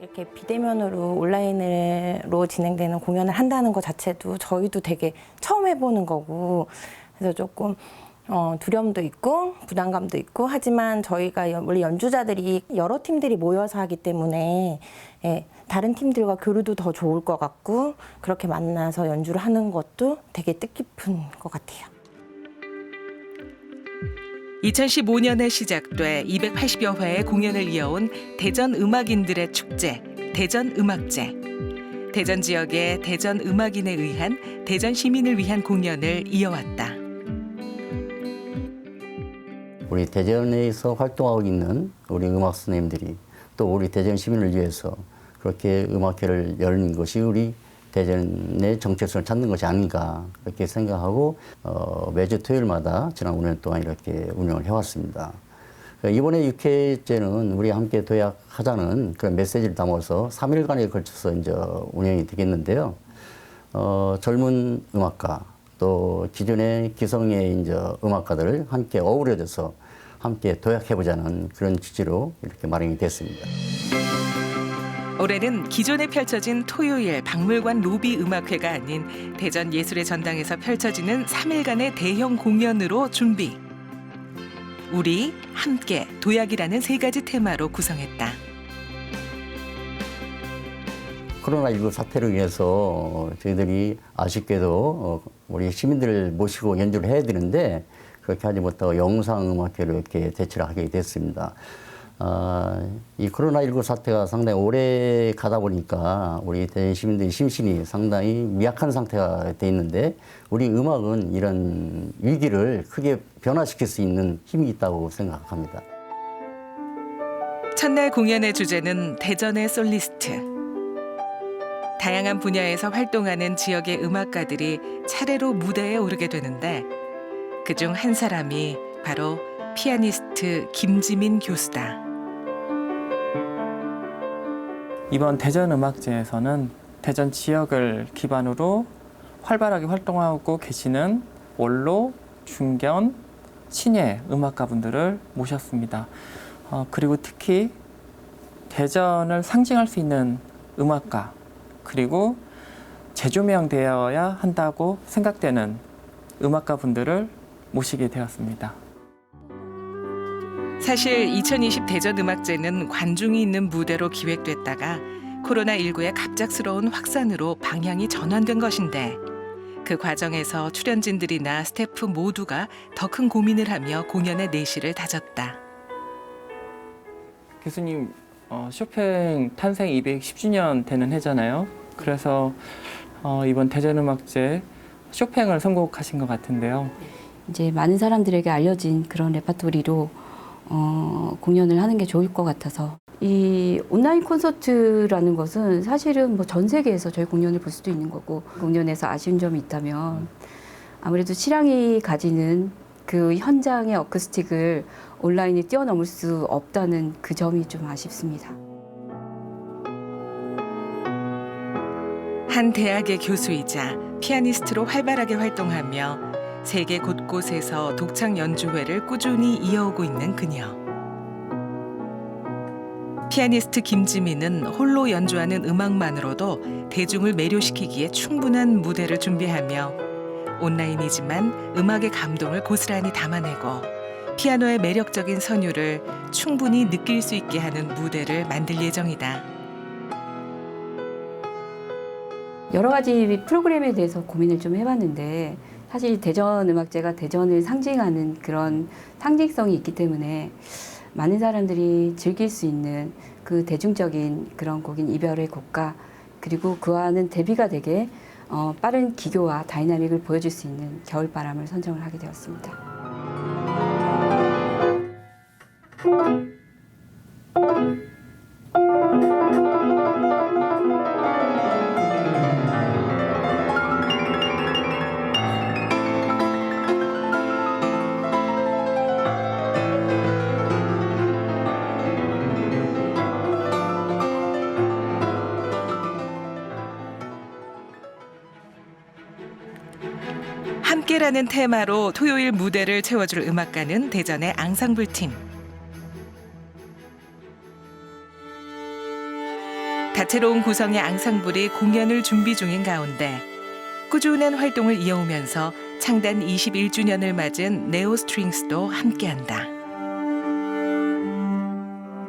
이렇게 비대면으로 온라인으로 진행되는 공연을 한다는 것 자체도 저희도 되게 처음 해보는 거고 그래서 조금 어, 두려움도 있고 부담감도 있고 하지만 저희가 연- 원래 연주자들이 여러 팀들이 모여서 하기 때문에 예, 다른 팀들과 교류도 더 좋을 것 같고 그렇게 만나서 연주를 하는 것도 되게 뜻깊은 것 같아요. 2015년에 시작돼 280여 회의 공연을 이어온 대전 음악인들의 축제, 대전 음악제. 대전 지역의 대전 음악인에 의한 대전 시민을 위한 공연을 이어왔다. 우리 대전에서 활동하고 있는 우리 음악 선생님들이 또 우리 대전 시민을 위해서 그렇게 음악회를 열는 것이 우리 대전의 정체성을 찾는 것이 아닌가 그렇게 생각하고 어, 매주 토요일마다 지난 5년 동안 이렇게 운영을 해왔습니다. 이번에 6회째는 우리 함께 도약하자는 그런 메시지를 담아서 3일간에 걸쳐서 이제 운영이 되겠는데요. 어, 젊은 음악가 또 기존의 기성의 이제 음악가들을 함께 어우러져서 함께 도약해보자는 그런 취지로 이렇게 마련이 됐습니다. 올해는 기존에 펼쳐진 토요일 박물관 로비 음악회가 아닌 대전 예술의 전당에서 펼쳐지는 3일간의 대형 공연으로 준비. 우리 함께 도약이라는 세 가지 테마로 구성했다. 코로나19 사태로 인해서 저희들이 아쉽게도 어, 우리 시민들을 모시고 연주를 해야 되는데 그렇게 하지 못하고 영상음악회로 이렇게 대체를 하게 됐습니다. 아, 이 코로나19 사태가 상당히 오래 가다 보니까 우리 대전 시민들의 심신이 상당히 미약한 상태가 돼 있는데 우리 음악은 이런 위기를 크게 변화시킬 수 있는 힘이 있다고 생각합니다. 첫날 공연의 주제는 대전의 솔리스트. 다양한 분야에서 활동하는 지역의 음악가들이 차례로 무대에 오르게 되는데 그중 한 사람이 바로 피아니스트 김지민 교수다. 이번 대전 음악제에서는 대전 지역을 기반으로 활발하게 활동하고 계시는 원로, 중견, 신예 음악가분들을 모셨습니다. 어, 그리고 특히 대전을 상징할 수 있는 음악가 그리고 재조명되어야 한다고 생각되는 음악가분들을 모시게 되었습니다. 사실 2020 대전 음악제는 관중이 있는 무대로 기획됐다가 코로나19의 갑작스러운 확산으로 방향이 전환된 것인데 그 과정에서 출연진들이나 스태프 모두가 더 큰 고민을 하며 공연의 내실을 다졌다. 교수님 어, 쇼팽 탄생 210주년 되는 해잖아요. 그래서 어, 이번 대전음악제 쇼팽을 선곡하신 것 같은데요. 이제 많은 사람들에게 알려진 그런 레파토리로 어, 공연을 하는 게 좋을 것 같아서 이 온라인 콘서트라는 것은 사실은 뭐 전 세계에서 저희 공연을 볼 수도 있는 거고 공연에서 아쉬운 점이 있다면 아무래도 실황이 가지는 그 현장의 어쿠스틱을 온라인에 뛰어넘을 수 없다는 그 점이 좀 아쉽습니다. 한 대학의 교수이자 피아니스트로 활발하게 활동하며 세계 곳곳에서 독창 연주회를 꾸준히 이어오고 있는 그녀. 피아니스트 김지민은 홀로 연주하는 음악만으로도 대중을 매료시키기에 충분한 무대를 준비하며 온라인이지만 음악의 감동을 고스란히 담아내고 피아노의 매력적인 선율을 충분히 느낄 수 있게 하는 무대를 만들 예정이다. 여러 가지 프로그램에 대해서 고민을 좀 해봤는데 사실 대전 음악제가 대전을 상징하는 그런 상징성이 있기 때문에 많은 사람들이 즐길 수 있는 그 대중적인 그런 곡인 이별의 곡과 그리고 그와는 대비가 되게 어, 빠른 기교와 다이나믹을 보여줄 수 있는 겨울바람을 선정을 하게 되었습니다. 함께라는 테마로 토요일 무대를 채워줄 음악가는 대전의 앙상블 팀. 다채로운 구성의 앙상블이 공연을 준비 중인 가운데 꾸준한 활동을 이어오면서 창단 21주년을 맞은 네오 스트링스도 함께한다.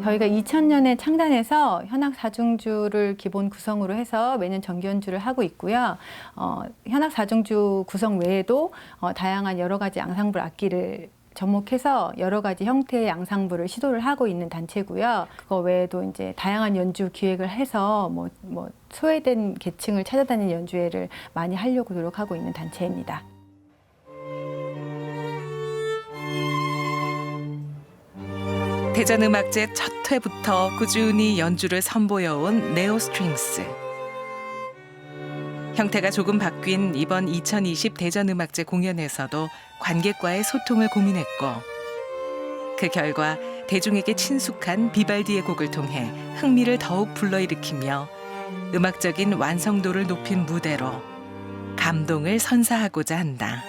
저희가 2000년에 창단해서 현악 사중주를 기본 구성으로 해서 매년 정기 연주를 하고 있고요. 어, 현악 사중주 구성 외에도 어, 다양한 여러 가지 앙상블 악기를 접목해서 여러 가지 형태의 앙상블을 시도를 하고 있는 단체고요. 그거 외에도 이제 다양한 연주 기획을 해서 뭐, 뭐 소외된 계층을 찾아다니는 연주회를 많이 하려고 노력하고 있는 단체입니다. 대전음악제 첫 회부터 꾸준히 연주를 선보여온 네오 스트링스. 형태가 조금 바뀐 이번 2020 대전음악제 공연에서도 관객과의 소통을 고민했고 그 결과 대중에게 친숙한 비발디의 곡을 통해 흥미를 더욱 불러일으키며 음악적인 완성도를 높인 무대로 감동을 선사하고자 한다.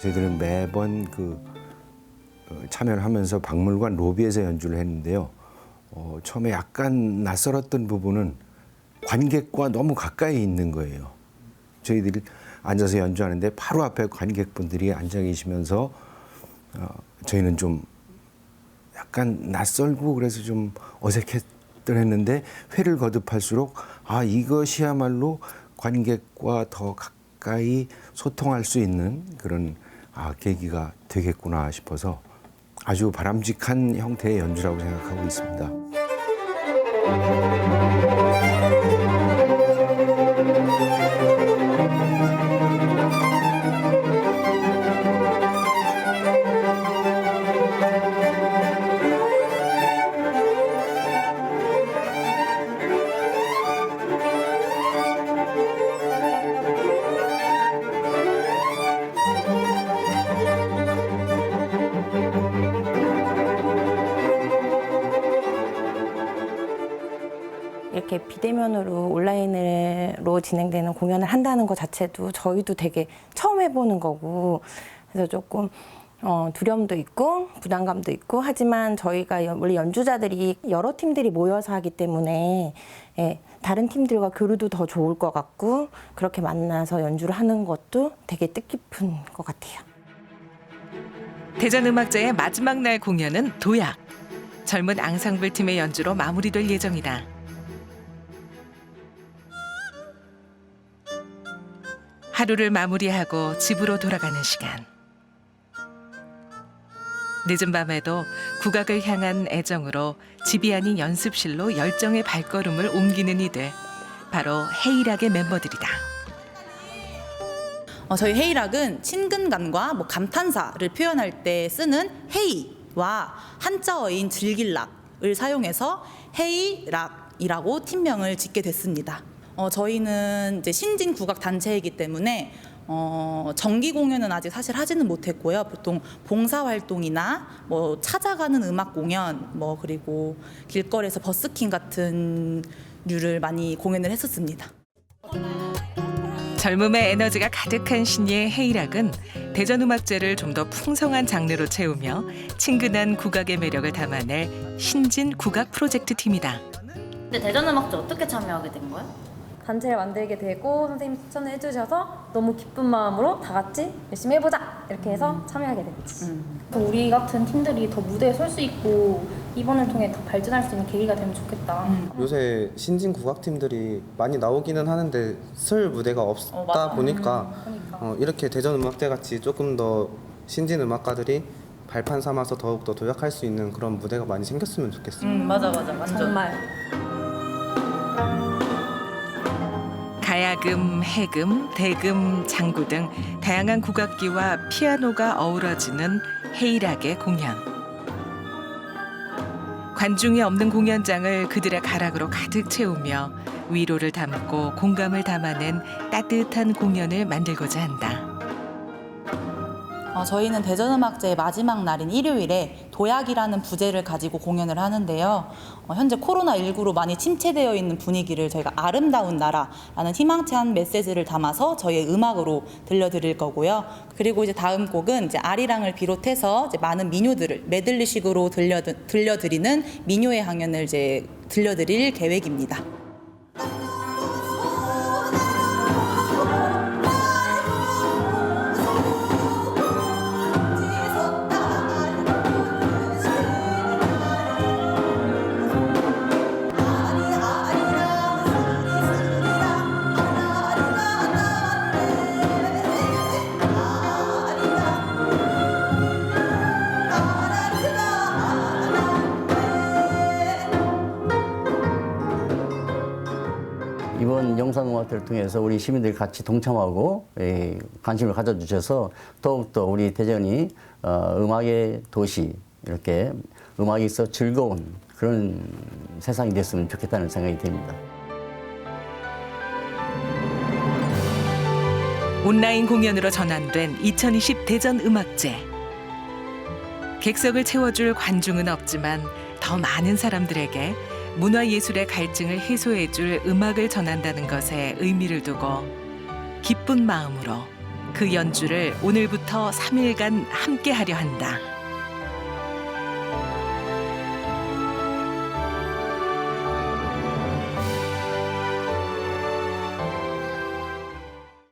저희들은 매번 그 어, 참여를 하면서 박물관 로비에서 연주를 했는데요. 어, 처음에 약간 낯설었던 부분은 관객과 너무 가까이 있는 거예요. 저희들이 앉아서 연주하는데 바로 앞에 관객분들이 앉아 계시면서 어, 저희는 좀 약간 낯설고 그래서 좀 어색했던 했는데 회를 거듭할수록 아 이것이야말로 관객과 더 가까이 소통할 수 있는 그런 아 계기가 되겠구나 싶어서 아주 바람직한 형태의 연주라고 생각하고 있습니다. 비대면으로 온라인으로 진행되는 공연을 한다는 것 자체도 저희도 되게 처음 해보는 거고 그래서 조금 어, 두려움도 있고 부담감도 있고 하지만 저희가 연- 원래 연주자들이 여러 팀들이 모여서 하기 때문에 예, 다른 팀들과 교류도 더 좋을 것 같고 그렇게 만나서 연주를 하는 것도 되게 뜻깊은 것 같아요. 대전 음악제의 마지막 날 공연은 도약. 젊은 앙상블 팀의 연주로 마무리될 예정이다. 하루를 마무리하고 집으로 돌아가는 시간. 늦은 밤에도 국악을 향한 애정으로 집이 아닌 연습실로 열정의 발걸음을 옮기는 이들. 바로 헤이락의 멤버들이다. 어, 저희 헤이락은 친근감과 뭐 감탄사를 표현할 때 쓰는 헤이와 한자어인 즐길락을 사용해서 헤이락이라고 팀명을 짓게 됐습니다. 어, 저희는 이제 신진 국악 단체이기 때문에 어, 정기 공연은 아직 사실 하지는 못했고요. 보통 봉사 활동이나 뭐 찾아가는 음악 공연, 뭐 그리고 길거리에서 버스킹 같은 류를 많이 공연을 했었습니다. 젊음의 에너지가 가득한 신예의 헤이락은 대전음악제를 좀 더 풍성한 장르로 채우며 친근한 국악의 매력을 담아낼 신진 국악 프로젝트 팀이다. 근데 대전음악제 어떻게 참여하게 된 거예요? 단체를 만들게 되고 선생님 추천을 해주셔서 너무 기쁜 마음으로 다 같이 열심히 해보자 이렇게 해서 참여하게 됐지. 우리 같은 팀들이 더 무대에 설 수 있고 이번을 통해 더 발전할 수 있는 계기가 되면 좋겠다. 요새 신진 국악팀들이 많이 나오기는 하는데 쓸 무대가 없다 어, 맞아. 보니까 그러니까. 어, 이렇게 대전 음악대 같이 조금 더 신진 음악가들이 발판 삼아서 더욱 더 도약할 수 있는 그런 무대가 많이 생겼으면 좋겠어요. 음 맞아 맞아 완전. 정말. 가야금, 해금, 대금, 장구 등 다양한 국악기와 피아노가 어우러지는 헤이락의 공연. 관중이 없는 공연장을 그들의 가락으로 가득 채우며 위로를 담고 공감을 담아낸 따뜻한 공연을 만들고자 한다. 어, 저희는 대전음악제의 마지막 날인 일요일에 도약이라는 부제를 가지고 공연을 하는데요. 어, 현재 코로나19로 많이 침체되어 있는 분위기를 저희가 아름다운 나라라는 희망찬 메시지를 담아서 저희의 음악으로 들려드릴 거고요. 그리고 이제 다음 곡은 이제 아리랑을 비롯해서 이제 많은 민요들을 메들리식으로 들려, 들려드리는 민요의 항연을 이제 들려드릴 계획입니다. 영상음악회를 통해서 우리 시민들이 같이 동참하고 예, 관심을 가져주셔서 더욱더 우리 대전이 어, 음악의 도시 이렇게 음악이 있어 즐거운 그런 세상이 됐으면 좋겠다는 생각이 듭니다. 온라인 공연으로 전환된 2020 대전 음악제. 객석을 채워줄 관중은 없지만 더 많은 사람들에게 문화예술의 갈증을 해소해줄 음악을 전한다는 것에 의미를 두고 기쁜 마음으로 그 연주를 오늘부터 3일간 함께 하려 한다.